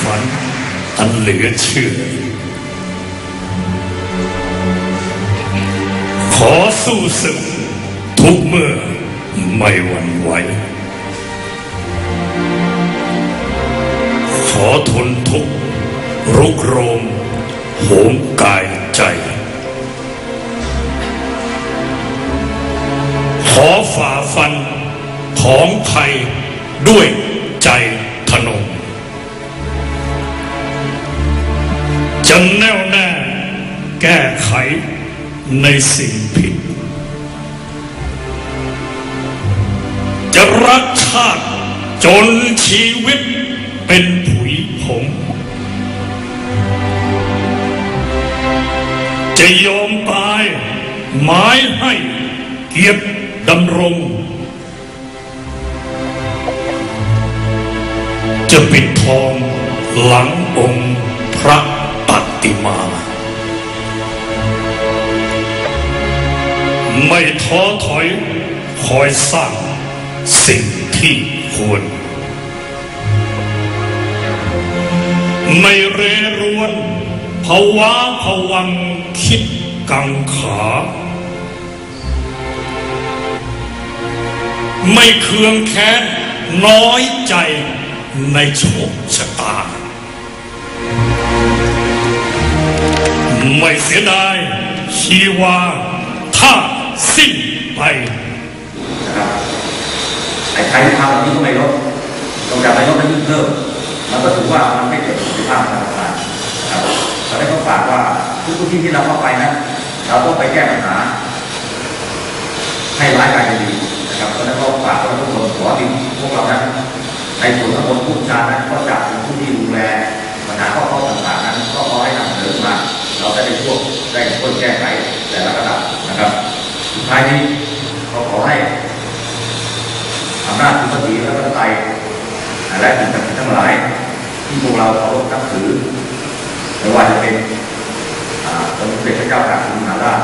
ฝันอันเหลือเชื่อ ขอสู้ศึกทุกเมื่อไม่หวั่นไหว ขอทนทุกรุกโรมโหมกายใจ ขอฝ่าฟันของไทยด้วย จะแน่วแน่แก้ไขในสิ่งผิด จะรักชาติจนชีวิตเป็นผุยผงจะยอมตายหมายให้เกียรติดำรง จะปิดทองหลังองค์พระ ปฏิมา ไม่ท้อถอยคอยสร้างสิ่งที่ควร ไม่เรรวนภาวะผวังคิดกังขา ไม่เคืองแค้นน้อยใจในโชคชะตา ไม่เสียดายชีวาถ้าสิ้นไปนะครับไอ้ใครที่ทำแบบนี้ก็ไม่ลดลงจากนายกได้ยิ่งเพิ่มมันก็ถือว่ามันไม่เกิดประสิทธิภาพการทำงานครับเราได้ก็ฝากว่าทุกที่ที่เราเข้าไปนะเราต้องไปแก้ปัญหาให้ร้ายกายดีนะครับก็ได้ก็ฝากไว้ทุกคนขอที่พวกเรานั้นในส่วนทั้งหมดผู้ชาายนี้ก็ขอให้อำนาจปฏิและก็ไตยและสิ่งศักดิ์สิทธิ์ทั้งหลาย ที่พวกเราเคารพนับถือไม่ว่าจะเป็นสมเด็จพระเจ้าตากสินมหาราช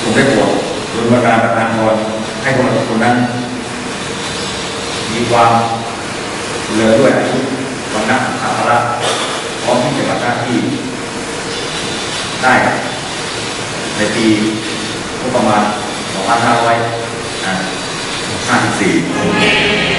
ทรงได้โปรดโดยประการประทานพรให้คนทุกคนนั้น มีความเลือด้วยอายุวันนะอัคระพร้อมที่จะปฏิบัติหน้าที่ ได้ในปีงบประมาณ 2554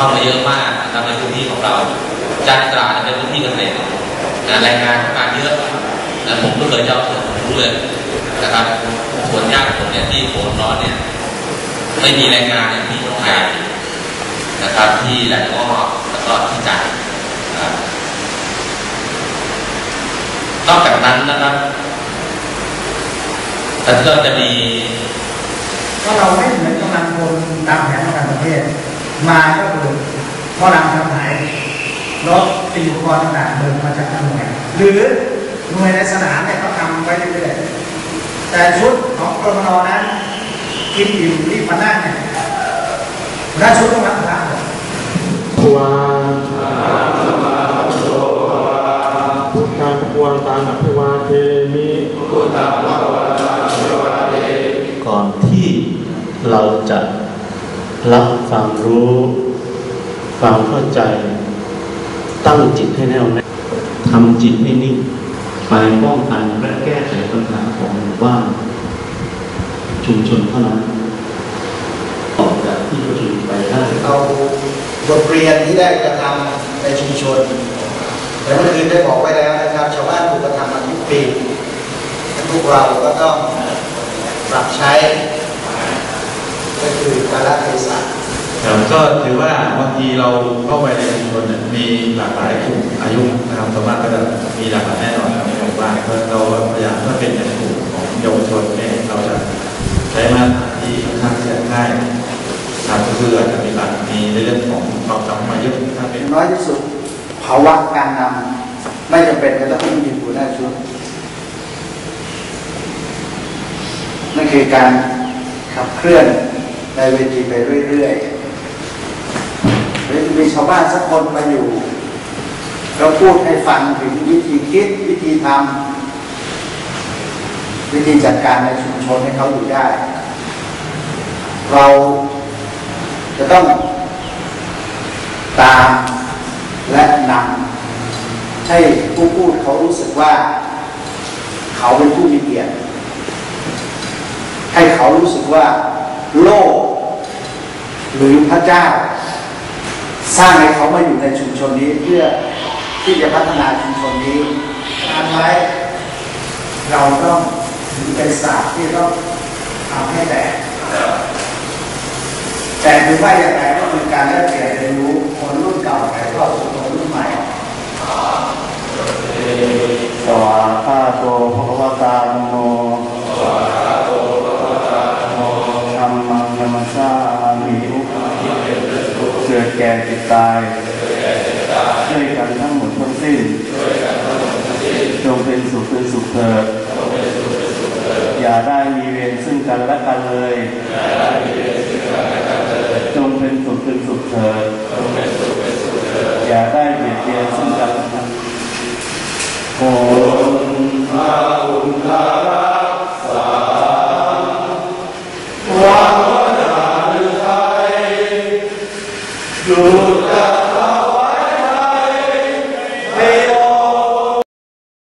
เข้ามาเยอะมากนะครับในพื้นที่ของเราจันตราเป็นพื้นที่เกษตรนะรายงานเข้ามาเยอะนะผมก็เคยเจ้าส่วนรู้เลยนะครับสวนญาติผมเนี่ยที่โผล่ร้อนเนี่ยไม่มีแรงงานอย่างที่คนไทยนะครับที่แหลงอ้อแล้วก็ที่จันนะนอกจากนั้นนะครับแต่ก็จะมีก็เราไม่เหมือนกำลังพลตามแผนการประเทศ มาก็คือพอรำทำหายรถตีอุปกรณ์ต่างๆเดินมาจากหน่วยหรือหน่วยในสนามเนี่ยเขาทำไว้เรื่อยๆแต่ชุดของกรมนนั้นกินอิ่มรีบมานั่งเนี่ยหัวหน้าชุดต้องรับผิดชอบหมดวาพุทธังควรตังอภิวาเทมิก่อนที่เราจะ รับความรู้ความเข้าใจ ตั้งจิตให้แน่วแน่ทำจิตให้นิ่งไปป้องกันและแก้ไขปัญหาของหมู่บ้านชุมชนเท่านั้นออกจากที่ประชุมไปได้เอาบทเรียนที่ได้กระทำในชุมชนแต่เมื่อคืนได้บอกไว้แล้วนะครับ ชาวบ้านถูกกระทำมาทุกปีพวกเราก็ต้องปรับใช้ ละเทศะครับก็ถือว่าบางทีเราเข้าไปในชุมชนมีหลากหลายกลุ่มอายุนะครับสามารถก็จะมีหลากหลายแน่นอนครับในหมู่บ้านเราพยายามถ้าเป็นในกลุ่มของเยาวชนเนี่ยเราจะใช้มาตรฐานที่ค่อนข้างที่จะง่ายครับก็คืออาจจะมีหลักมีในเรื่องของความสามาเยอะถ้าเป็นน้อยที่สุดภาวะการนำไม่จำเป็นจะต้องมีหัวหน้าชุดนั่นคือการขับเคลื่อน ในเวทีไปเรื่อยๆหรือมีชาวบ้านสักคนมาอยู่แล้วพูดให้ฟังถึงวิธีคิดวิธีทำวิธีจัดการในชุมชนให้เขาอยู่ได้ เราจะต้องตามและนำให้ผู้พูดเขารู้สึกว่า เขาเป็นผู้มีเกียรติให้เขารู้สึกว่า โลก หรือพระเจ้า สร้างให้เขามาอยู่ในชุมชนนี้เพื่อที่จะพัฒนาชุมชนนี้ทำไว้เราต้องเป็นศาสตร์ที่ต้องทำให้แตกแต่ถือว่าอย่างไรก็คือการแลกเปลี่ยนเรียนรู้คนรุ่นเก่าถ่ายทอดสู่คนรุ่นใหม่สวาคาโตภควตาโม กิดแก่เจ็บตาย ด้วยกันทั้งหมดทั้งสิ้น จงเป็นสุขเป็นสุขเถิดอย่าได้มีเวรซึ่งกันและกันเลย